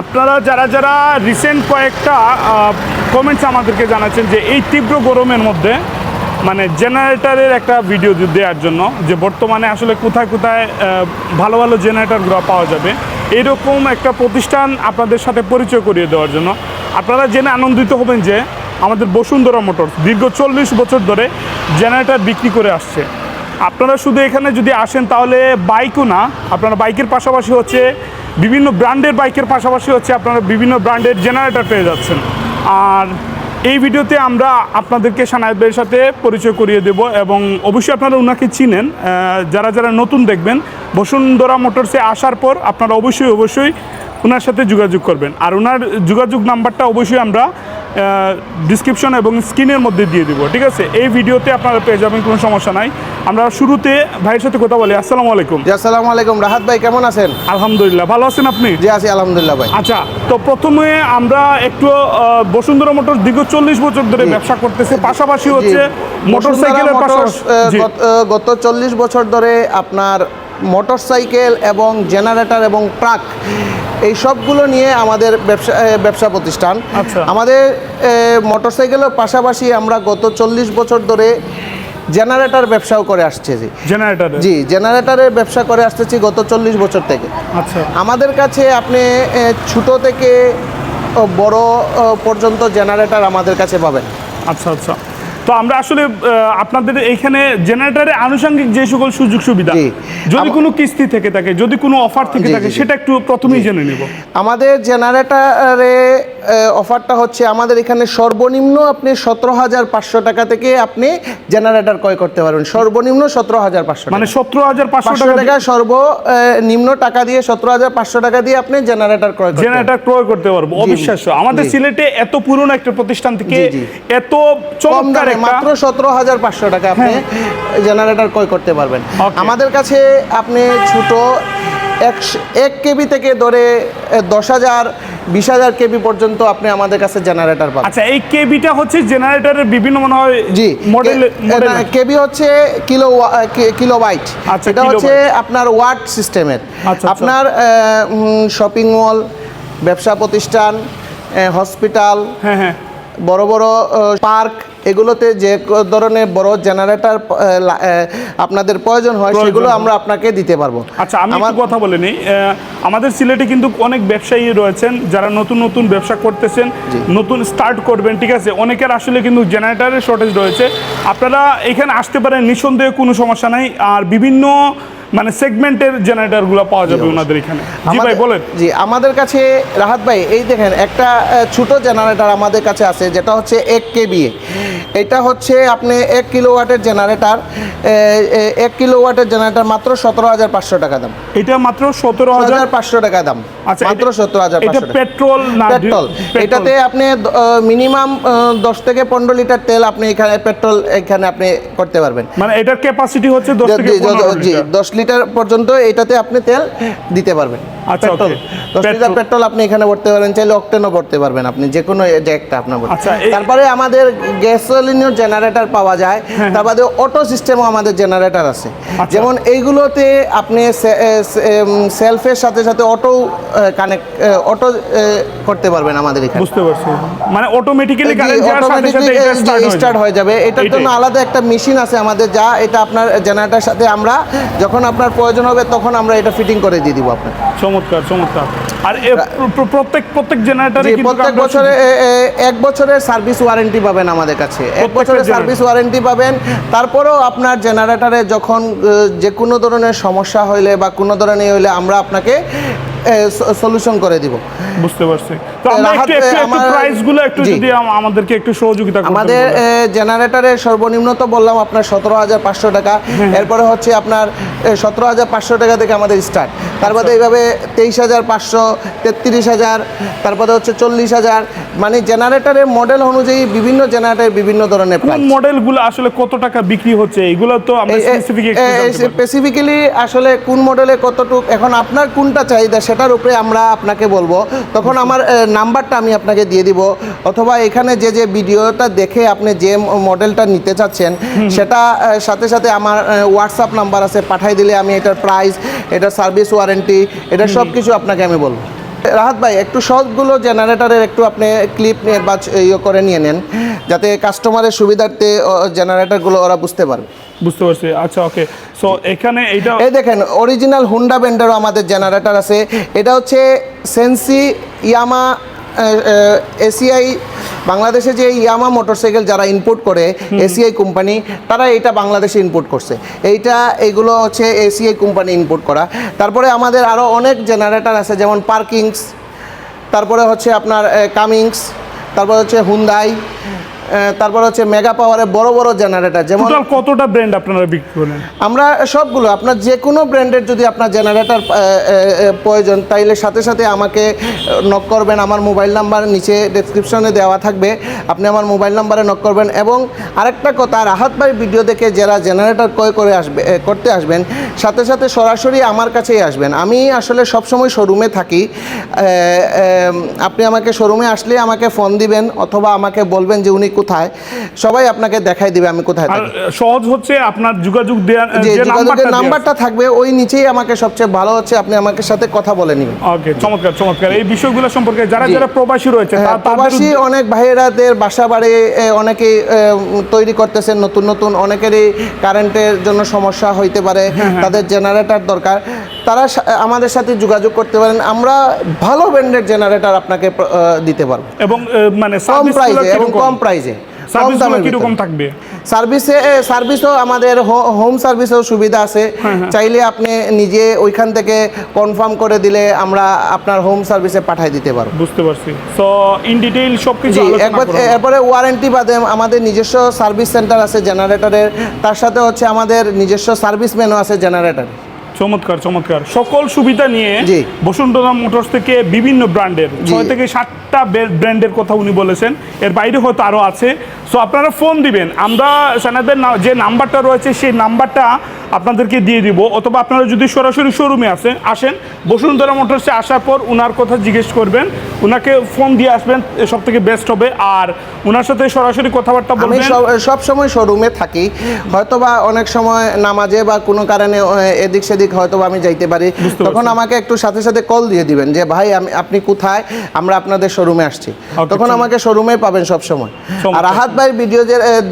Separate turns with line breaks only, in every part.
আপনারা যারা যারা রিসেন্ট কয়েকটা কমেন্টস আমাদেরকে জানাচ্ছেন যে এই তীব্র গরমের মধ্যে মানে জেনারেটারের একটা ভিডিও দেওয়ার জন্য, যে বর্তমানে আসলে কোথায় কোথায় ভালো ভালো জেনারেটরগুলো পাওয়া যাবে, এরকম একটা প্রতিষ্ঠান আপনাদের সাথে পরিচয় করিয়ে দেওয়ার জন্য, আপনারা জেনে আনন্দিত হবেন যে আমাদের বসুন্ধরা মোটর দীর্ঘ চল্লিশ বছর ধরে জেনারেটর বিক্রি করে আসছে। আপনারা শুধু এখানে যদি আসেন তাহলে বাইকও না, আপনারা বাইকের পাশাপাশি হচ্ছে বিভিন্ন ব্র্যান্ডের বাইকের পাশাপাশি হচ্ছে আপনারা বিভিন্ন ব্র্যান্ডের জেনারেটর পেয়ে যাচ্ছেন। আর এই ভিডিওতে আমরা আপনাদেরকে ভাইয়ের সাথে পরিচয় করিয়ে দেব এবং অবশ্যই আপনারা ওনাকে চিনেন। যারা যারা নতুন দেখবেন, বসুন্ধরা মোটরসে আসার পর আপনারা অবশ্যই অবশ্যই ওনার সাথে যোগাযোগ করবেন। আর ওনার যোগাযোগ নাম্বারটা অবশ্যই আমরা ডিসক্রিপশন এবং স্ক্রিনের মধ্যে দিয়ে দিব ঠিক আছে? এই ভিডিওতে আপনারা পেয়ে যাবেন কোনো সমস্যা নাই। আমরা শুরুতে ভাইয়ের সাথে কথা বলি। আসসালামু আলাইকুম।
জি আসসালামু আলাইকুম। রাহাত ভাই কেমন আছেন?
আলহামদুলিল্লাহ ভালো আছেন আপনি?
জি আছি আলহামদুলিল্লাহ ভাই।
আচ্ছা তো প্রথমে আমরা একটু বসুন্ধরা মোটর দীর্ঘ চল্লিশ বছর ধরে ব্যবসা করতেছে। পাশাপাশি হচ্ছে মোটরসাইকেলের পাশাপাশি
গত চল্লিশ বছর ধরে আপনার মোটরসাইকেল এবং জেনারেটর এবং ট্রাক এই সবগুলো নিয়ে আমাদের ব্যবসা ব্যবসা প্রতিষ্ঠান।
আচ্ছা।
আমাদের মোটরসাইকেলের পাশাপাশি আমরা গত চল্লিশ বছর ধরে জেনারেটর ব্যবসাও করে আসছে জি
জেনারেটরে
জি জেনারেটরের ব্যবসা করে আসতেছি গত চল্লিশ বছর থেকে।
আচ্ছা।
আমাদের কাছে আপনি ছোট থেকে বড় পর্যন্ত জেনারেটর আমাদের কাছে পাবেন।
আচ্ছা আচ্ছা। তো আমরা আসলে আপনাদের এইখানে জেনারেটরের আনুষঙ্গিক যে সকল সুযোগ সুবিধা যদি কোনো কিস্তি থেকে থাকে যদি কোনো অফার থেকে থাকে। সেটা একটু প্রথমেই জেনে নেব।
আমাদের জেনারেটরে অফারটা হচ্ছে আমাদের এখানে সর্বনিম্ন আপনি সতেরো হাজার পাঁচশো টাকা থেকে আপনি জেনারেটর ক্রয় করতে পারবেন। সর্বনিম্ন সতেরো হাজার পাঁচশো
মানে সতেরো হাজার পাঁচশো টাকা
সর্বনিম্ন টাকা দিয়ে সতেরো হাজার পাঁচশো টাকা দিয়ে আপনি জেনারেটর ক্রয়।
জেনারেটর ক্রয় করতে পারব অবিশ্বাস্য। আমাদের সিলেটে এত পুরনো একটা প্রতিষ্ঠান থেকে। এত চমৎকার
মাত্র সতেরো হাজার পাঁচশো টাকা আপনি জেনারেটর ক্রয় করতে পারবেন। আমাদের কাছে আপনি ছোট একশ- এক কেবি থেকে ধরে দশ হাজার বিশ হাজার কেবি পর্যন্ত আপনি আমাদের কাছে জেনারেটর পাবেন।
আচ্ছা এই কেবিটা হচ্ছে জেনারেটরের বিভিন্ন মনে হয়
জি
মডেল
কেবি হচ্ছে কিলো কিলো বাইট
আচ্ছা,
এটা হচ্ছে আপনার ওয়াট সিস্টেমের।
আচ্ছা।
আপনার শপিং মল ব্যবসা প্রতিষ্ঠান হসপিটাল
হ্যাঁ হ্যাঁ।
বড় বড় পার্ক এগুলোতে যে ধরনের বড় জেনারেটর আপনাদের প্রয়োজন হয় সেগুলো আমরা আপনাকে দিতে পারব।
আচ্ছা আমি
আমার-
কথা বলে নিই। আমাদের সিলেটে কিন্তু অনেক ব্যবসায়ী রয়েছেন যারা নতুন নতুন ব্যবসা করতেছেন নতুন স্টার্ট করবেন ঠিক আছে? অনেকের আসলে কিন্তু জেনারেটরের শর্টেজ রয়েছে। আপনারা এখানে আসতে পারেন নিঃসন্দেহে কোনো সমস্যা নাই। আর বিভিন্ন মানে সেগমেন্টের জেনারেটরগুলো পাওয়া যাবে ওনাদের এখানে। জি ভাই বলেন।
জি আমাদের কাছে রাহাত ভাই এই দেখেন একটা ছোট জেনারেটর আমাদের কাছে আছে যেটা হচ্ছে এক কেবি। এটা হচ্ছে আপনি এক কিলো ওয়াটের জেনারেটর এক কিলো ওয়াটের জেনারেটর মাত্র সতেরো হাজার পাঁচশো টাকা দাম।
এটা মাত্র সতেরো হাজার
পাঁচশো টাকা দাম।
আচ্ছা
মাত্র সত্তর হাজার
পেট্রোল না
পেট্রোল। এটাতে আপনি মিনিমাম দশ থেকে পনেরো লিটার তেল আপনি এখানে পেট্রোল এখানে আপনি করতে পারবেন।
মানে এটার ক্যাপাসিটি হচ্ছে দশ থেকে
জি
লিটার।
লিটার পর্যন্ত এটাতে আপনি তেল দিতে পারবেন। Petrol
okay.
দশ লিটার
পেট্রোল।
পেট্রোল আপনি এখানে ভরতে পারেন চাইলে অকটেনও ভরতে পারবেন আপনি যে কোনো একটা আপনার ভরতে-
আচ্ছা,
তারপরে আমাদের গ্যাসোলিনের জেনারেটর পাওয়া যায় তার বাদে অটো সিস্টেমও আমাদের জেনারেটর আছে
আচ্ছা।
যেমন এইগুলোতে আপনি সেলফের সাথে সাথে অটো কানেক্ট অটো করতে পারবেন আমাদের এখানে
বুঝতে পারছি মানে অটোমেটিক্যালি কারেন্ট যাওয়ার সাথে সাথে এটা স্টার্ট হয়ে যাবে।
এটার জন্য আলাদা একটা মেশিন আছে আমাদের যা এটা আপনার জেনারেটার সাথে আমরা যখন আপনার প্রয়োজন হবে তখন আমরা এটা ফিটিং করে দিয়ে দিব আপনাকে
চমৎকার চমৎকার আর প্রত্যেক প্রত্যেক জেনারেটরে
প্রত্যেক বছরে এক বছরের সার্ভিস ওয়ারেন্টি পাবেন আমাদের কাছে। এক বছরের সার্ভিস ওয়ারেন্টি পাবেন। তারপরেও আপনার জেনারেটরে যখন যে কোনো ধরনের সমস্যা হইলে বা কোনো ধরনের হইলে আমরা আপনাকে সলিউশন করে দিব।
বুঝতে পারছি। তো আমরা একটু যদি আমাদেরকে একটু সহযোগিতা
আমাদের। জেনারেটরের সর্বনিম্ন তো বললাম আপনার সতেরো হাজার পাঁচশো টাকা। এরপরে হচ্ছে আপনার সতেরো হাজার পাঁচশো টাকা থেকে আমাদের স্টার্ট তার বাদে এইভাবে তেইশ হাজার পাঁচশো তেত্রিশ হাজার তারপরে হচ্ছে চল্লিশ হাজার। মানে জেনারেটরের মডেল অনুযায়ী বিভিন্ন জেনারেটরের বিভিন্ন ধরনের
মডেলগুলো আসলে কত টাকা বিক্রি হচ্ছে? এগুলো তো।
স্পেসিফিক্যালি আসলে কোন মডেলে কতটুকু এখন আপনার কোনটা চাহিদা সেটার উপরে আমরা আপনাকে বলব। তখন আমার নাম্বারটা আমি আপনাকে দিয়ে দিব। অথবা এখানে যে যে ভিডিওটা দেখে আপনি যে মডেলটা নিতে চাচ্ছেন সেটা সাথে সাথে আমার হোয়াটসঅ্যাপ নাম্বার আছে পাঠাই দিলে আমি এটার প্রাইস এটার সার্ভিস ওয়ারেন্টি এটা সব কিছু আপনাকে আমি বলব। রাহাত ভাই একটু সবগুলো জেনারেটরের একটু আপনি ক্লিপ নিয়ে বা ইয়ে করে নিয়ে নেন যাতে কাস্টমারের সুবিধার্থে জেনারেটরগুলো ওরা বুঝতে পারবে।
বুঝতে পারছি। আচ্ছা ওকে। সো এখানে এইটা
এই দেখেন অরিজিনাল হুন্ডা ব্র্যান্ডেরও আমাদের জেনারেটর আছে। এটা হচ্ছে সেন্সি ইয়ামা এসিআই বাংলাদেশে যে ইয়ামা মোটরসাইকেল যারা ইনপুট করে এসিআই কোম্পানি তারা এটা বাংলাদেশে ইনপুট করছে। এইটা এইগুলো হচ্ছে এসিআই কোম্পানি ইনপুট করা। তারপরে আমাদের আরও অনেক জেনারেটর আছে যেমন পার্কিংস তারপরে হচ্ছে আপনার কামিংস তারপরে হচ্ছে হুন্দাই তারপরে হচ্ছে মেগা পাওয়ারের বড় বড় জেনারেটর যেমন
কতটা ব্র্যান্ড আপনারা বিক্রি করেন?
আমরা সবগুলো আপনার যে কোনো ব্র্যান্ডের যদি আপনার জেনারেটর প্রয়োজন তাইলে সাথে সাথে আমাকে নক করবেন আমার মোবাইল নাম্বার নিচে ডেসক্রিপশনে দেওয়া থাকবে আপনি আমার মোবাইল নাম্বারে নক করবেন এবং আরেকটা কথা রাহাত ভাই ভিডিও দেখে যারা জেনারেটর ক্রয় করে আসবে করতে আসবেন সাথে সাথে সরাসরি আমার কাছেই আসবেন। আমি আসলে সবসময় শোরুমে থাকি আপনি আমাকে শোরুমে আসলে আমাকে ফোন দিবেন অথবা আমাকে বলবেন যে উনি কোথায়? সবাই আপনাকে দেখাই দিবে আমি কোথায় থাকি।
সহজ হচ্ছে আপনার যোগাযোগ দেওয়ার
যোগাযোগের
নাম্বারটা
থাকবে ওই নিচেই আমাকে সবচেয়ে ভালো হচ্ছে আপনি আমাকে সাথে কথা বলে নিন
ওকে চমৎকার চমৎকার। এই বিষয়গুলো সম্পর্কে যারা যারা প্রবাসী রয়েছে
হ্যাঁ, প্রবাসী অনেক ভাইয়েরাদের বাসা বাড়ি অনেকেই তৈরি করতেছেন নতুন নতুন অনেকেরই কারেন্টের জন্য সমস্যা হইতে পারে
হ্যাঁ,
তাদের জেনারেটর দরকার। তারা আমাদের সাথে যোগাযোগ করতে পারেন। আমরা ভালো ব্র্যান্ডের জেনারেটর আপনাকে দিতে পারব।
এবং মানে
কম প্রাইসে এবং কম প্রাইসে কম
কীরকম থাকবে?
সার্ভিসে সার্ভিসও আমাদের হোম সার্ভিসেও সুবিধা আছে।
হ্যাঁ,
চাইলে আপনি নিজে ওইখান থেকে কনফার্ম করে দিলে আমরা আপনার হোম সার্ভিসে পাঠিয়ে দিতে পারব।
বুঝতে পারছি। সো ইন ডিটেইল
জি
আলোচনা
একবার এরপরে ওয়ারেন্টি বাদে আমাদের নিজস্ব সার্ভিস সেন্টার আছে জেনারেটরের তার সাথে হচ্ছে আমাদের নিজস্ব সার্ভিস মেনু আছে জেনারেটর
চমৎকার চমৎকার সকল সুবিধা নিয়ে। বসুন্ধরা মোটরস থেকে বিভিন্ন ব্র্যান্ডের। ছয় থেকে সাতটা ব্র্যান্ডের কথা উনি বলেছেন এর বাইরে হয়তো আরও আছে সো আপনারা ফোন দিবেন আমরা সানাদের যে নাম্বারটা রয়েছে সেই নাম্বারটা আপনাদেরকে দিয়ে দিব। অথবা আপনারা যদি সরাসরি শোরুমে আসেন আসেন বসুন্ধরা মোটরসে আসার পর উনার কথা জিজ্ঞেস করবেন। উনাকে ফোন দিয়ে আসবেন সব থেকে বেস্ট হবে। আর উনার সাথে সরাসরি কথাবার্তা বলবেন
সব সময় শোরুমে থাকি। হয়তো বা অনেক সময় নামাজে বা কোনো কারণে এদিক সেদিক হয়তো বা আমি যাইতে পারি। তখন আমাকে একটু সাথে সাথে কল দিয়ে দিবেন যে ভাই আমি আপনি কোথায়? আমরা আপনাদের শোরুমে আসছি। তখন আমাকে শোরুমে পাবেন সব সময়। আর রাহাত ভাই ভিডিও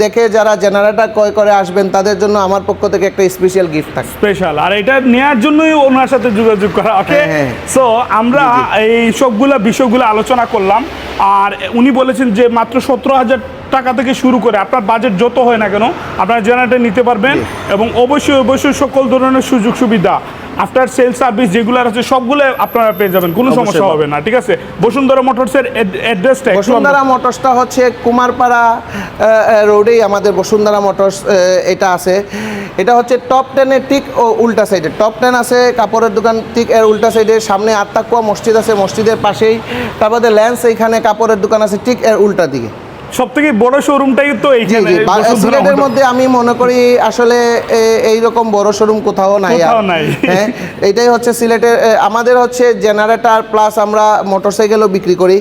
দেখে যারা জেনারেটর ক্রয় করে আসবেন তাদের জন্য আমার পক্ষ থেকে একটা স্পেশাল গিফট থাকে
স্পেশাল আর এটা নেয়ার জন্যই ওনার সাথে যোগাযোগ করা ওকে
হ্যাঁ, হ্যাঁ।
সো আমরা এই সবগুলা বিষয়গুলো আলোচনা করলাম। আর উনি বলেছেন যে মাত্র সতেরো হাজার টাকা থেকে শুরু করে আপনার বাজেট যত হয় না কেন আপনারা জেনারেটর নিতে পারবেন এবং অবশ্যই অবশ্যই সকল ধরনের সুযোগ সুবিধা আফটার সেল সার্ভিস যেগুলো আছে সবগুলো আপনারা পেয়ে যাবেন কোনো সমস্যা হবে না ঠিক আছে? বসুন্ধরা মোটরসের অ্যাড্রেসটা
বসুন্ধরা মোটরসটা হচ্ছে কুমারপাড়া রোডেই আমাদের বসুন্ধরা মোটরস এটা আছে। এটা হচ্ছে টপ টেনের ঠিক ও উল্টা সাইডে টপ টেন আছে কাপড়ের দোকান ঠিক এর উল্টা সাইডে সামনে আত্মাকুয়া মসজিদ আছে মসজিদের পাশেই। তারপরে ল্যান্স এইখানে কাপড়ের দোকান আছে ঠিক এর উল্টা দিকে।
সব থেকে বড় শোরুমটাই তো এইখানে
সিলেটের মধ্যে আমি মনে করি আসলে এই রকম বড় শোরুম কোথাও নাই।
কোথাও নাই।
হ্যাঁ এটাই হচ্ছে সিলেটের আমাদের হচ্ছে জেনারেটর প্লাস আমরা মোটরসাইকেলও বিক্রি করি